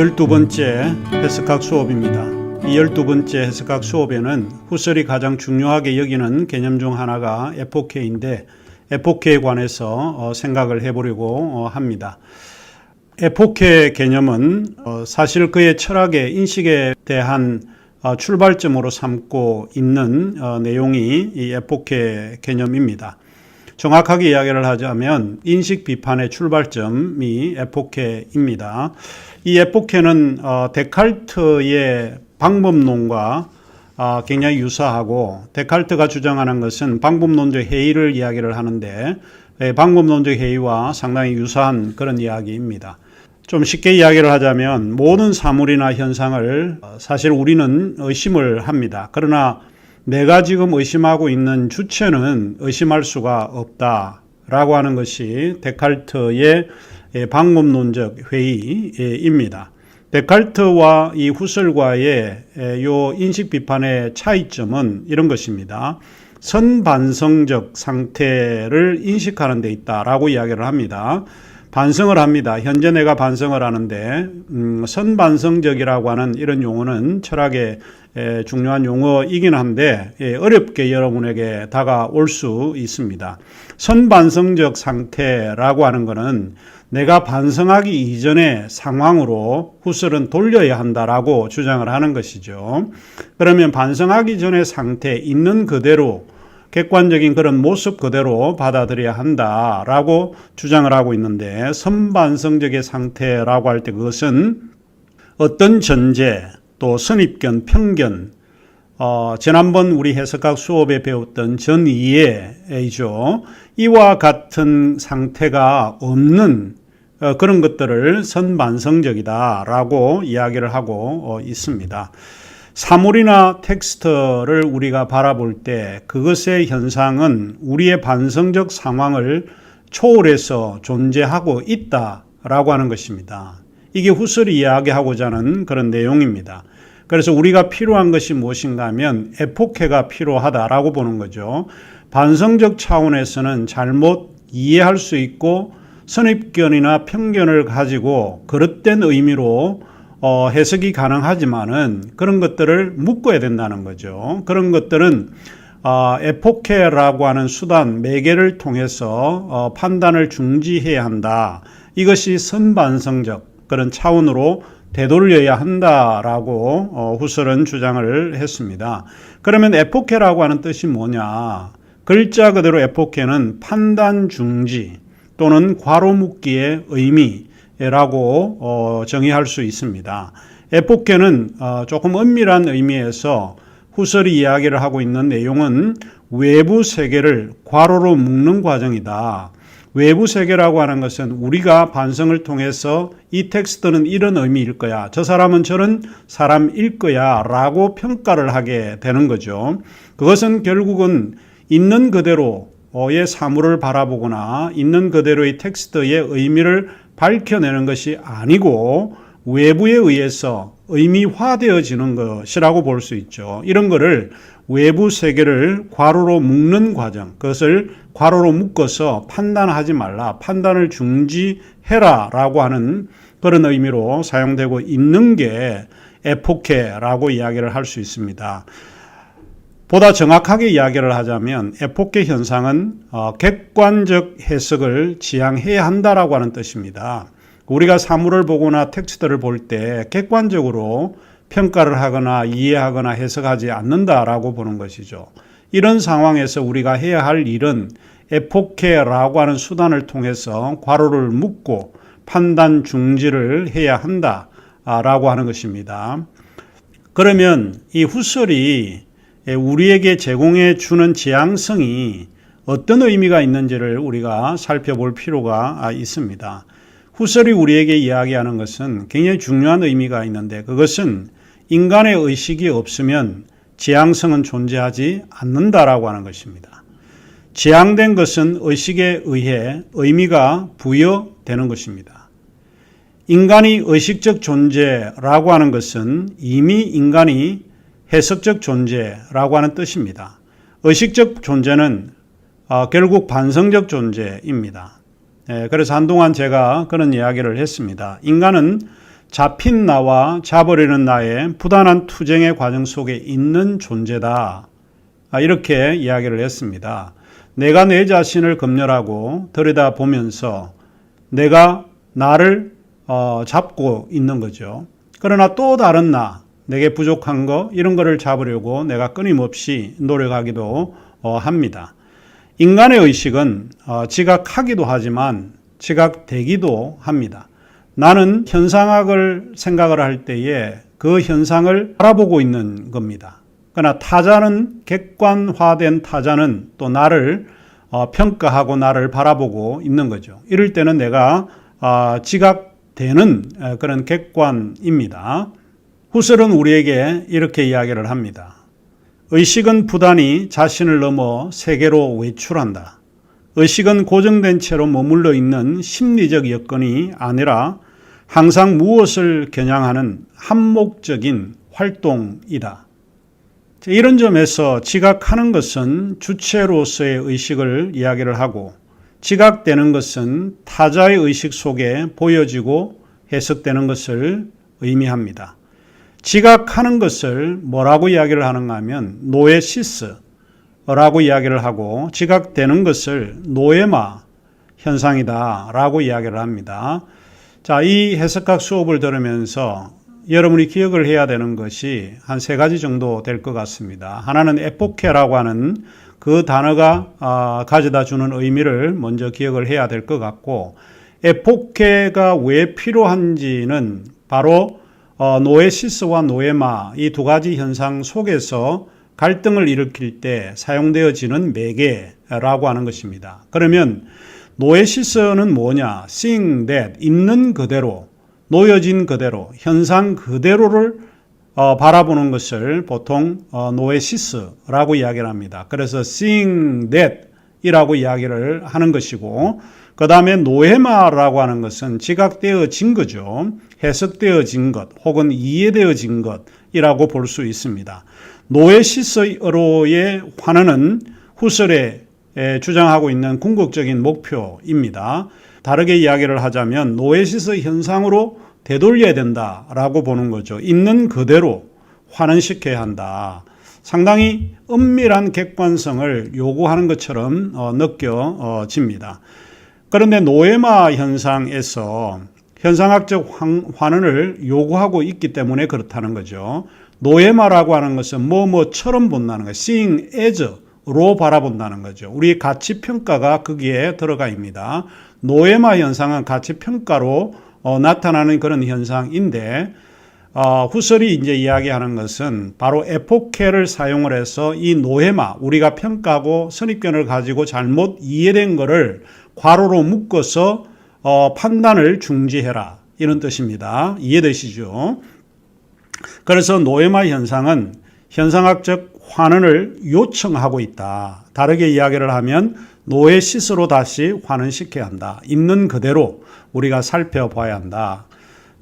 열두 번째 해석학 수업입니다. 이 열두 번째 해석학 수업에는 후설이 가장 중요하게 여기는 개념 중 하나가 에포케인데 에포케에 관해서 어, 생각을 해보려고 어, 합니다. 에포케 개념은 어, 사실 그의 철학의 인식에 대한 어, 출발점으로 삼고 있는 어, 내용이 이 에포케 개념입니다. 정확하게 이야기를 하자면 인식 비판의 출발점이 에포케입니다. 이 에포케는 어, 데칼트의 방법론과 어, 굉장히 유사하고 데칼트가 주장하는 것은 방법론적 회의를 이야기를 하는데 예, 방법론적 회의와 상당히 유사한 그런 이야기입니다. 좀 쉽게 이야기를 하자면 모든 사물이나 현상을 어, 사실 우리는 의심을 합니다. 그러나 내가 지금 의심하고 있는 주체는 의심할 수가 없다 라고 하는 것이 데칼트의 예, 방법론적 회의입니다. 데칼트와 이 후설과의 예, 요 인식 비판의 차이점은 이런 것입니다. 선반성적 상태를 인식하는 데 있다라고 이야기를 합니다. 반성을 합니다. 현재 내가 반성을 하는데 음, 선반성적이라고 하는 이런 용어는 철학의 에, 중요한 용어이긴 한데 예, 어렵게 여러분에게 다가올 수 있습니다. 선반성적 상태라고 하는 것은 내가 반성하기 이전의 상황으로 후설은 돌려야 한다라고 주장을 하는 것이죠. 그러면 반성하기 전의 상태 있는 그대로 객관적인 그런 모습 그대로 받아들여야 한다라고 주장을 하고 있는데 선반성적의 상태라고 할 때 그것은 어떤 전제 또 선입견, 편견 어, 지난번 우리 해석학 수업에 배웠던 전이해이죠. 이와 같은 상태가 없는 어, 그런 것들을 선반성적이다라고 이야기를 하고 어, 있습니다. 사물이나 텍스트를 우리가 바라볼 때 그것의 현상은 우리의 반성적 상황을 초월해서 존재하고 있다라고 하는 것입니다. 이게 후설이 이야기하고자 하는 그런 내용입니다. 그래서 우리가 필요한 것이 무엇인가 하면 에포케가 필요하다라고 보는 거죠. 반성적 차원에서는 잘못 이해할 수 있고 선입견이나 편견을 가지고 그릇된 의미로 어, 해석이 가능하지만은 그런 것들을 묶어야 된다는 거죠. 그런 것들은 어, 에포케라고 하는 수단 매개를 통해서 어, 판단을 중지해야 한다. 이것이 선반성적 그런 차원으로 되돌려야 한다라고 어, 후설은 주장을 했습니다. 그러면 에포케라고 하는 뜻이 뭐냐? 글자 그대로 에포케는 판단 중지 또는 괄호 묶기의 의미 라고 어, 정의할 수 있습니다. 에포케는 어, 조금 엄밀한 의미에서 후설이 이야기를 하고 있는 내용은 외부 세계를 괄호로 묶는 과정이다. 외부 세계라고 하는 것은 우리가 반성을 통해서 이 텍스트는 이런 의미일 거야. 저 사람은 저런 사람일 거야. 라고 평가를 하게 되는 거죠. 그것은 결국은 있는 그대로의 사물을 바라보거나 있는 그대로의 텍스트의 의미를 밝혀내는 것이 아니고 외부에 의해서 의미화되어지는 것이라고 볼 수 있죠. 이런 거를 외부 세계를 괄호로 묶는 과정, 그것을 괄호로 묶어서 판단하지 말라, 판단을 중지해라 라고 하는 그런 의미로 사용되고 있는 게 에포케라고 이야기를 할 수 있습니다. 보다 정확하게 이야기를 하자면 에포케 현상은 어, 객관적 해석을 지향해야 한다라고 하는 뜻입니다. 우리가 사물을 보거나 텍스트를 볼 때 객관적으로 평가를 하거나 이해하거나 해석하지 않는다라고 보는 것이죠. 이런 상황에서 우리가 해야 할 일은 에포케라고 하는 수단을 통해서 괄호를 묶고 판단 중지를 해야 한다라고 하는 것입니다. 그러면 이 후설이 예, 우리에게 제공해 주는 지향성이 어떤 의미가 있는지를 우리가 살펴볼 필요가 아, 있습니다. 후설이 우리에게 이야기하는 것은 굉장히 중요한 의미가 있는데 그것은 인간의 의식이 없으면 지향성은 존재하지 않는다라고 하는 것입니다. 지향된 것은 의식에 의해 의미가 부여되는 것입니다. 인간이 의식적 존재라고 하는 것은 이미 인간이 해석적 존재라고 하는 뜻입니다. 의식적 존재는 어, 결국 반성적 존재입니다. 예, 그래서 한동안 제가 그런 이야기를 했습니다. 인간은 잡힌 나와 잡으려는 나의 부단한 투쟁의 과정 속에 있는 존재다. 아, 이렇게 이야기를 했습니다. 내가 내 자신을 검열하고 들여다보면서 내가 나를 어, 잡고 있는 거죠. 그러나 또 다른 나, 내게 부족한 거, 이런 거를 잡으려고 내가 끊임없이 노력하기도 어, 합니다. 인간의 의식은 어, 지각하기도 하지만 지각되기도 합니다. 나는 현상학을 생각을 할 때에 그 현상을 바라보고 있는 겁니다. 그러나 타자는 객관화된 타자는 또 나를 어, 평가하고 나를 바라보고 있는 거죠. 이럴 때는 내가 어, 지각되는 어, 그런 객관입니다. 후설은 우리에게 이렇게 이야기를 합니다. 의식은 부단히 자신을 넘어 세계로 외출한다. 의식은 고정된 채로 머물러 있는 심리적 여건이 아니라 항상 무엇을 겨냥하는 한목적인 활동이다. 이런 점에서 지각하는 것은 주체로서의 의식을 이야기를 하고 지각되는 것은 타자의 의식 속에 보여지고 해석되는 것을 의미합니다. 지각하는 것을 뭐라고 이야기를 하는가 하면 노에시스라고 이야기를 하고 지각되는 것을 노에마 현상이다라고 이야기를 합니다. 자, 이 해석학 수업을 들으면서 여러분이 기억을 해야 되는 것이 한 세 가지 정도 될 것 같습니다. 하나는 에포케라고 하는 그 단어가 아, 가져다 주는 의미를 먼저 기억을 해야 될 것 같고 에포케가 왜 필요한지는 바로 어, 노에시스와 노에마 이 두 가지 현상 속에서 갈등을 일으킬 때 사용되어지는 매개라고 하는 것입니다. 그러면 노에시스는 뭐냐? seeing that 있는 그대로 놓여진 그대로 현상 그대로를 어, 바라보는 것을 보통 어, 노에시스라고 이야기를 합니다. 그래서 seeing that 이라고 이야기를 하는 것이고 그 다음에 노에마라고 하는 것은 지각되어진 거죠. 해석되어진 것 혹은 이해되어진 것이라고 볼 수 있습니다. 노에시스로의 환원은 후설에 주장하고 있는 궁극적인 목표입니다. 다르게 이야기를 하자면 노에시스 현상으로 되돌려야 된다라고 보는 거죠. 있는 그대로 환원시켜야 한다. 상당히 은밀한 객관성을 요구하는 것처럼 어, 느껴집니다. 그런데 노에마 현상에서 현상학적 환원을 요구하고 있기 때문에 그렇다는 거죠. 노에마라고 하는 것은 뭐뭐처럼 본다는 거, seeing as로 바라본다는 거죠. 우리 가치 평가가 거기에 들어가 있습니다. 노에마 현상은 가치 평가로 어, 나타나는 그런 현상인데 어, 후설이 이제 이야기하는 것은 바로 에포케를 사용을 해서 이 노에마 우리가 평가하고 선입견을 가지고 잘못 이해된 것을 괄호로 묶어서 어, 판단을 중지해라 이런 뜻입니다. 이해되시죠? 그래서 노에마 현상은 현상학적 환원을 요청하고 있다. 다르게 이야기를 하면 노에시스로 다시 환원시켜야 한다. 있는 그대로 우리가 살펴봐야 한다.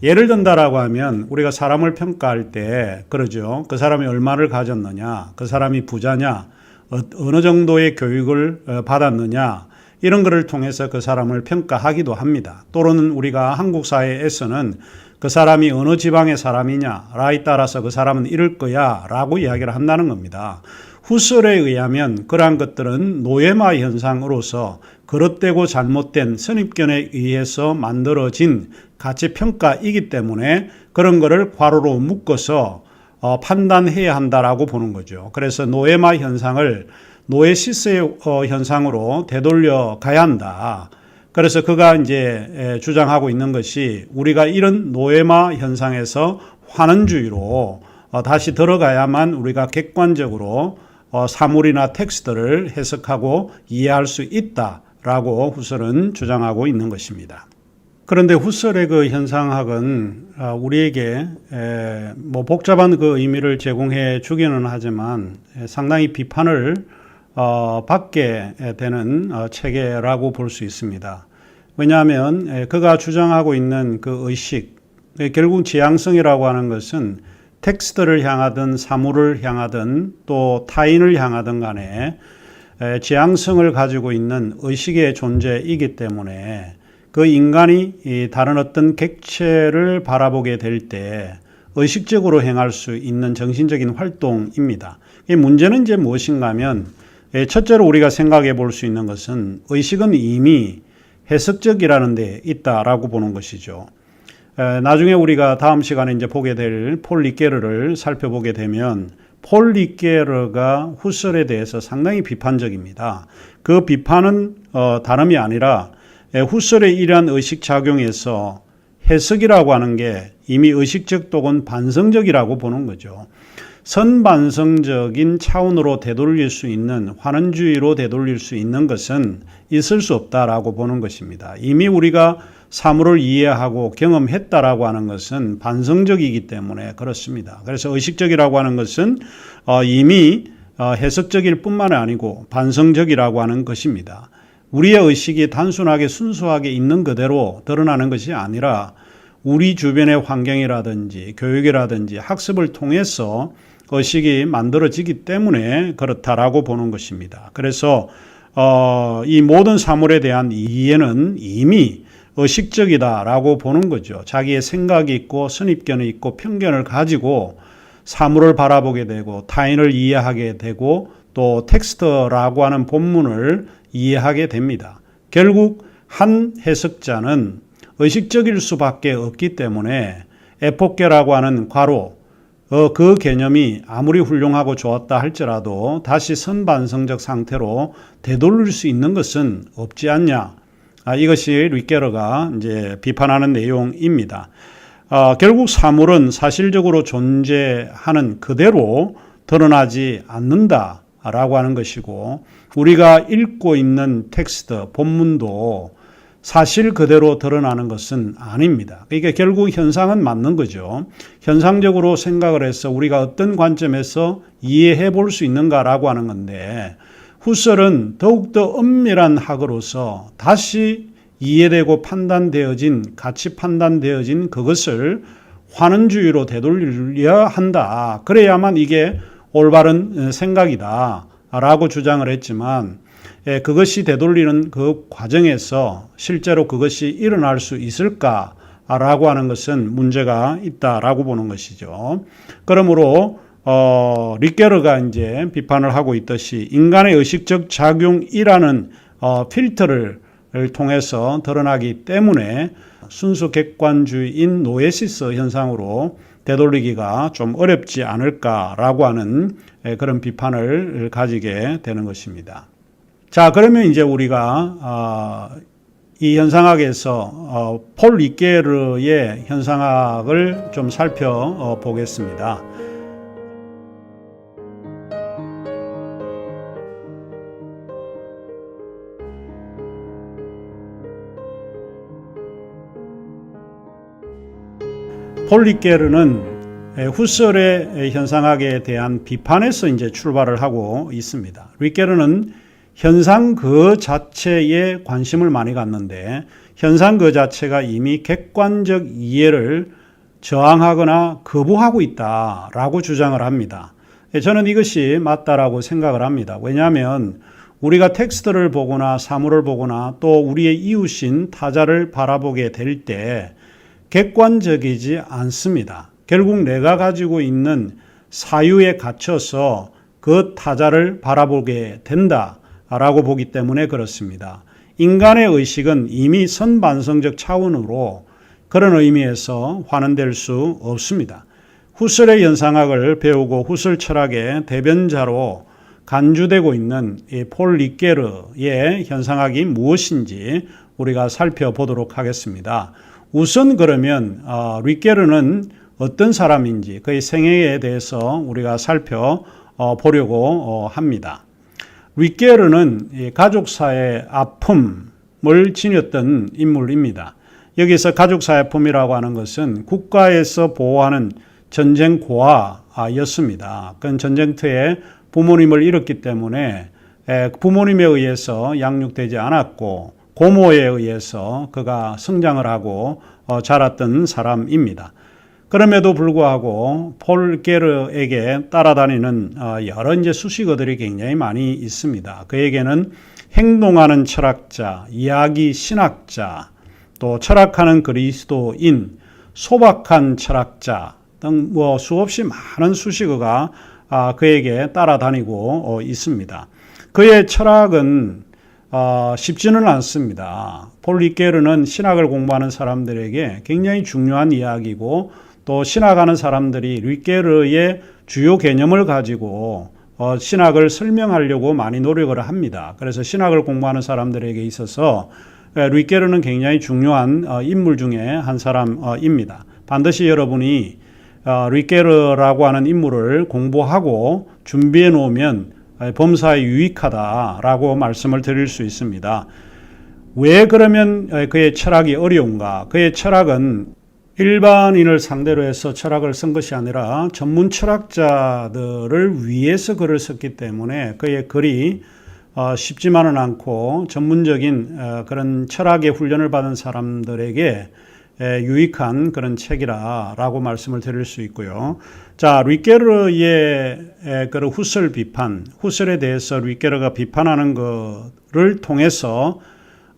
예를 든다라고 하면 우리가 사람을 평가할 때 그러죠. 그 사람이 얼마를 가졌느냐, 그 사람이 부자냐, 어, 어느 정도의 교육을 어, 받았느냐, 이런 것을 통해서 그 사람을 평가하기도 합니다. 또는 우리가 한국 사회에서는 그 사람이 어느 지방의 사람이냐라에 따라서 그 사람은 이럴 거야 라고 이야기를 한다는 겁니다. 후설에 의하면 그러한 것들은 노예마 현상으로서 그릇되고 잘못된 선입견에 의해서 만들어진 가치 평가이기 때문에 그런 것을 괄호로 묶어서 어, 판단해야 한다라고 보는 거죠. 그래서 노예마 현상을 노예시스의 어, 현상으로 되돌려 가야 한다. 그래서 그가 이제 주장하고 있는 것이 우리가 이런 노예마 현상에서 환원주의로 어, 다시 들어가야만 우리가 객관적으로 어, 사물이나 텍스트를 해석하고 이해할 수 있다라고 후설은 주장하고 있는 것입니다. 그런데 후설의 그 현상학은 우리에게 뭐 복잡한 그 의미를 제공해 주기는 하지만 상당히 비판을 어, 받게 되는 어, 체계라고 볼 수 있습니다. 왜냐하면 그가 주장하고 있는 그 의식, 결국 지향성이라고 하는 것은 텍스트를 향하든 사물을 향하든 또 타인을 향하든 간에 지향성을 가지고 있는 의식의 존재이기 때문에 그 인간이 이 다른 어떤 객체를 바라보게 될 때 의식적으로 행할 수 있는 정신적인 활동입니다. 이 문제는 이제 무엇인가 하면 예, 첫째로 우리가 생각해 볼 수 있는 것은 의식은 이미 해석적이라는 데 있다라고 보는 것이죠. 에, 나중에 우리가 다음 시간에 이제 보게 될 폴 리케르를 살펴보게 되면 폴 리케르가 후설에 대해서 상당히 비판적입니다. 그 비판은 어, 다름이 아니라 에, 후설의 이러한 의식 작용에서 해석이라고 하는 게 이미 의식적 또는 반성적이라고 보는 거죠. 선반성적인 차원으로 되돌릴 수 있는 환원주의로 되돌릴 수 있는 것은 있을 수 없다라고 보는 것입니다. 이미 우리가 사물을 이해하고 경험했다라고 하는 것은 반성적이기 때문에 그렇습니다. 그래서 의식적이라고 하는 것은 어, 이미 어, 해석적일 뿐만 아니고 반성적이라고 하는 것입니다. 우리의 의식이 단순하게 순수하게 있는 그대로 드러나는 것이 아니라 우리 주변의 환경이라든지 교육이라든지 학습을 통해서 의식이 만들어지기 때문에 그렇다라고 보는 것입니다. 그래서 어, 이 모든 사물에 대한 이해는 이미 의식적이다라고 보는 거죠. 자기의 생각이 있고 선입견이 있고 편견을 가지고 사물을 바라보게 되고 타인을 이해하게 되고 또 텍스트라고 하는 본문을 이해하게 됩니다. 결국 한 해석자는 의식적일 수밖에 없기 때문에 에포케라고 하는 과로 어, 그 개념이 아무리 훌륭하고 좋았다 할지라도 다시 선반성적 상태로 되돌릴 수 있는 것은 없지 않냐. 아, 이것이 리케러가 이제 비판하는 내용입니다. 어, 결국 사물은 사실적으로 존재하는 그대로 드러나지 않는다 라고 하는 것이고 우리가 읽고 있는 텍스트 본문도 사실 그대로 드러나는 것은 아닙니다. 그러니까 결국 현상은 맞는 거죠. 현상적으로 생각을 해서 우리가 어떤 관점에서 이해해 볼 수 있는가라고 하는 건데 후설은 더욱더 엄밀한 학으로서 다시 이해되고 판단되어진 가치 판단되어진 그것을 환원주의로 되돌려야 한다. 그래야만 이게 올바른 생각이다 라고 주장을 했지만 예, 그것이 되돌리는 그 과정에서 실제로 그것이 일어날 수 있을까 라고 하는 것은 문제가 있다라고 보는 것이죠. 그러므로 어, 리케르가 이제 비판을 하고 있듯이 인간의 의식적 작용이라는 어, 필터를 통해서 드러나기 때문에 순수 객관주의인 노에시스 현상으로 되돌리기가 좀 어렵지 않을까라고 하는 예, 그런 비판을 가지게 되는 것입니다. 자, 그러면 이제 우리가 어, 이 현상학에서 어, 폴 리케르의 현상학을 좀 살펴보겠습니다. 폴 리케르는 후설의 현상학에 대한 비판에서 이제 출발을 하고 있습니다. 리케르는 현상 그 자체에 관심을 많이 갖는데 현상 그 자체가 이미 객관적 이해를 저항하거나 거부하고 있다라고 주장을 합니다. 저는 이것이 맞다라고 생각을 합니다. 왜냐하면 우리가 텍스트를 보거나 사물을 보거나 또 우리의 이웃인 타자를 바라보게 될 때 객관적이지 않습니다. 결국 내가 가지고 있는 사유에 갇혀서 그 타자를 바라보게 된다. 라고 보기 때문에 그렇습니다. 인간의 의식은 이미 선반성적 차원으로 그런 의미에서 환원될 수 없습니다. 후설의 연상학을 배우고 후설 철학의 대변자로 간주되고 있는 폴 리케르의 현상학이 무엇인지 우리가 살펴보도록 하겠습니다. 우선 그러면 어, 리케르는 어떤 사람인지 그의 생애에 대해서 우리가 살펴보려고 어, 합니다. 위게르는 가족사의 아픔을 지녔던 인물입니다. 여기서 가족사의 아픔이라고 하는 것은 국가에서 보호하는 전쟁 고아였습니다. 그건 전쟁터에 부모님을 잃었기 때문에 부모님에 의해서 양육되지 않았고 고모에 의해서 그가 성장을 하고 어, 자랐던 사람입니다. 그럼에도 불구하고 폴 게르에게 따라다니는 어, 여러 이제 수식어들이 굉장히 많이 있습니다. 그에게는 행동하는 철학자, 이야기 신학자, 또 철학하는 그리스도인, 소박한 철학자 등 뭐 수없이 많은 수식어가 아, 그에게 따라다니고 어, 있습니다. 그의 철학은 어, 쉽지는 않습니다. 폴 리케르는 신학을 공부하는 사람들에게 굉장히 중요한 이야기고 또 신학하는 사람들이 리케르의 주요 개념을 가지고 어, 신학을 설명하려고 많이 노력을 합니다. 그래서 신학을 공부하는 사람들에게 있어서 에, 리케르는 굉장히 중요한 어, 인물 중에 한 사람입니다. 반드시 여러분이 어, 리케르라고 하는 인물을 공부하고 준비해 놓으면 에, 범사에 유익하다라고 말씀을 드릴 수 있습니다. 왜 그러면 에, 그의 철학이 어려운가? 그의 철학은 일반인을 상대로 해서 철학을 쓴 것이 아니라 전문 철학자들을 위해서 글을 썼기 때문에 그의 글이 어, 쉽지만은 않고 전문적인 어, 그런 철학의 훈련을 받은 사람들에게 에, 유익한 그런 책이라라고 말씀을 드릴 수 있고요. 자, 리케르의 에, 그런 후설 비판, 후설에 대해서 리케르가 비판하는 것을 통해서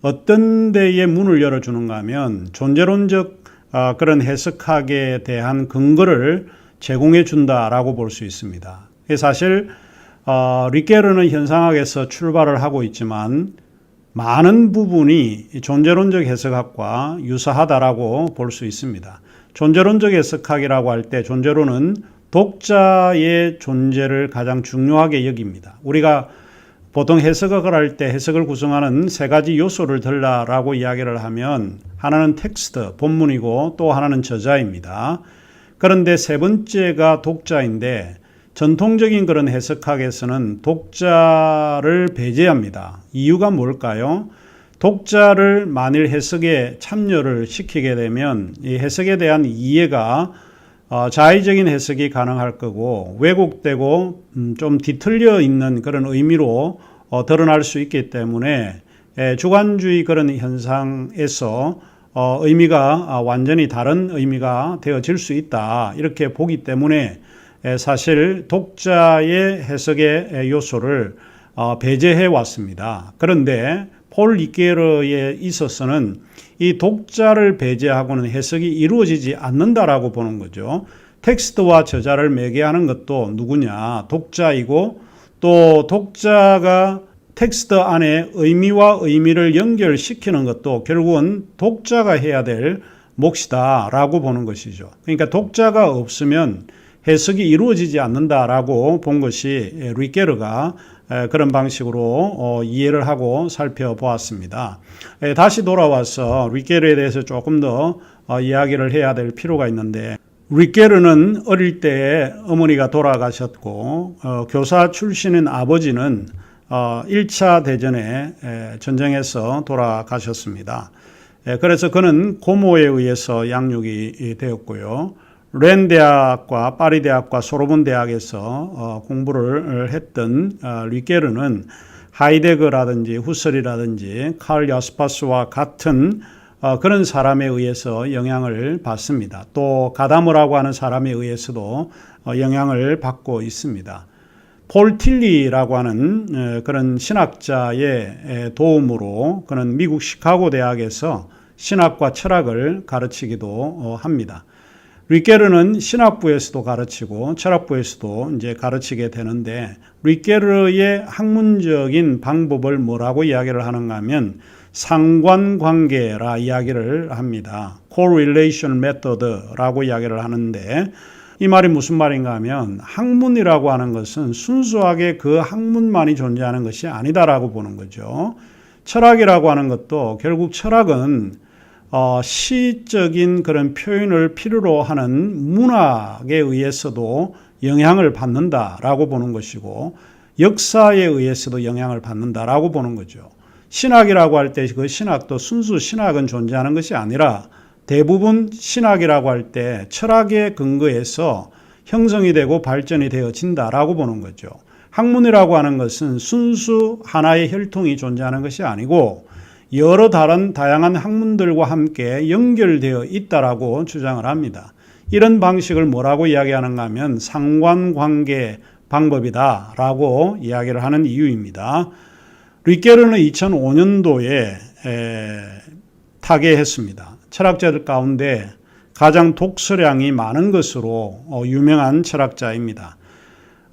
어떤 데에 문을 열어주는가 하면 존재론적 아, 그런 해석학에 대한 근거를 제공해 준다라고 볼 수 있습니다. 사실 어, 리케르는 현상학에서 출발을 하고 있지만 많은 부분이 존재론적 해석학과 유사하다라고 볼 수 있습니다. 존재론적 해석학이라고 할 때 존재론은 독자의 존재를 가장 중요하게 여깁니다. 우리가 보통 해석을 할 때 해석을 구성하는 세 가지 요소를 들라라고 이야기를 하면 하나는 텍스트, 본문이고 또 하나는 저자입니다. 그런데 세 번째가 독자인데 전통적인 그런 해석학에서는 독자를 배제합니다. 이유가 뭘까요? 독자를 만일 해석에 참여를 시키게 되면 이 해석에 대한 이해가 어, 자의적인 해석이 가능할 거고 왜곡되고 음, 좀 뒤틀려 있는 그런 의미로 어, 드러날 수 있기 때문에 에, 주관주의 그런 현상에서 어, 의미가 아, 완전히 다른 의미가 되어질 수 있다 이렇게 보기 때문에 에, 사실 독자의 해석의 요소를 어, 배제해 왔습니다. 그런데 폴 리케르에 있어서는 이 독자를 배제하고는 해석이 이루어지지 않는다라고 보는 거죠. 텍스트와 저자를 매개하는 것도 누구냐? 독자이고 또 독자가 텍스트 안에 의미와 의미를 연결시키는 것도 결국은 독자가 해야 될 몫이다라고 보는 것이죠. 그러니까 독자가 없으면 해석이 이루어지지 않는다라고 본 것이 리케르가 그런 방식으로 어, 이해를 하고 살펴보았습니다. 다시 돌아와서 리케르에 대해서 조금 더 어, 이야기를 해야 될 필요가 있는데 리케르는 어릴 때 어머니가 돌아가셨고 어, 교사 출신인 아버지는 1차 대전에 전쟁에서 돌아가셨습니다. 그래서 그는 고모에 의해서 양육이 되었고요. 렌 대학과 파리 대학과 소로본 대학에서 어, 공부를 했던 어, 리게르는 하이데거라든지 후설이라든지 칼 야스파스와 같은 어, 그런 사람에 의해서 영향을 받습니다. 또 가다모라고 하는 사람에 의해서도 어, 영향을 받고 있습니다. 폴 틸리라고 하는 어, 그런 신학자의 도움으로 그는 미국 시카고 대학에서 신학과 철학을 가르치기도 어, 합니다. 리케르는 신학부에서도 가르치고 철학부에서도 이제 가르치게 되는데 리케르의 학문적인 방법을 뭐라고 이야기를 하는가 하면 상관관계라 이야기를 합니다. correlation method라고 이야기를 하는데 이 말이 무슨 말인가 하면 학문이라고 하는 것은 순수하게 그 학문만이 존재하는 것이 아니다라고 보는 거죠. 철학이라고 하는 것도 결국 철학은 어, 시적인 그런 표현을 필요로 하는 문학에 의해서도 영향을 받는다라고 보는 것이고 역사에 의해서도 영향을 받는다라고 보는 거죠. 신학이라고 할 때 그 신학도 순수 신학은 존재하는 것이 아니라 대부분 신학이라고 할 때 철학의 근거에서 형성이 되고 발전이 되어진다라고 보는 거죠. 학문이라고 하는 것은 순수 하나의 혈통이 존재하는 것이 아니고 여러 다른 다양한 학문들과 함께 연결되어 있다라고 주장을 합니다. 이런 방식을 뭐라고 이야기하는가 하면 상관관계 방법이다라고 이야기를 하는 이유입니다. 리케르는 2005년도에 파괴했습니다. 철학자들 가운데 가장 독서량이 많은 것으로 어, 유명한 철학자입니다.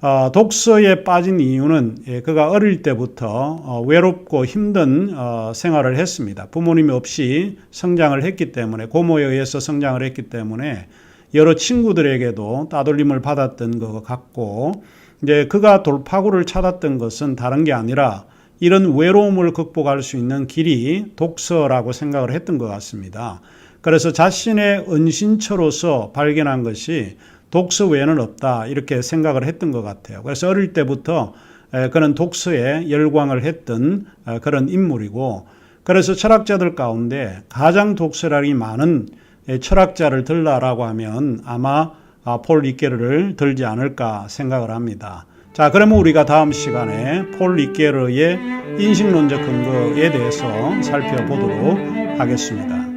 어, 독서에 빠진 이유는 예, 그가 어릴 때부터 어, 외롭고 힘든 어, 생활을 했습니다. 부모님이 없이 성장을 했기 때문에 고모에 의해서 성장을 했기 때문에 여러 친구들에게도 따돌림을 받았던 것 같고 이제 그가 돌파구를 찾았던 것은 다른 게 아니라 이런 외로움을 극복할 수 있는 길이 독서라고 생각을 했던 것 같습니다. 그래서 자신의 은신처로서 발견한 것이 독서 외에는 없다 이렇게 생각을 했던 것 같아요. 그래서 어릴 때부터 에, 그런 독서에 열광을 했던 어, 그런 인물이고 그래서 철학자들 가운데 가장 독서량이 많은 에, 철학자를 들라라고 하면 아마 아, 폴 리케르를 들지 않을까 생각을 합니다. 자, 그러면 우리가 다음 시간에 폴 리케르의 인식론적 근거에 대해서 살펴보도록 하겠습니다.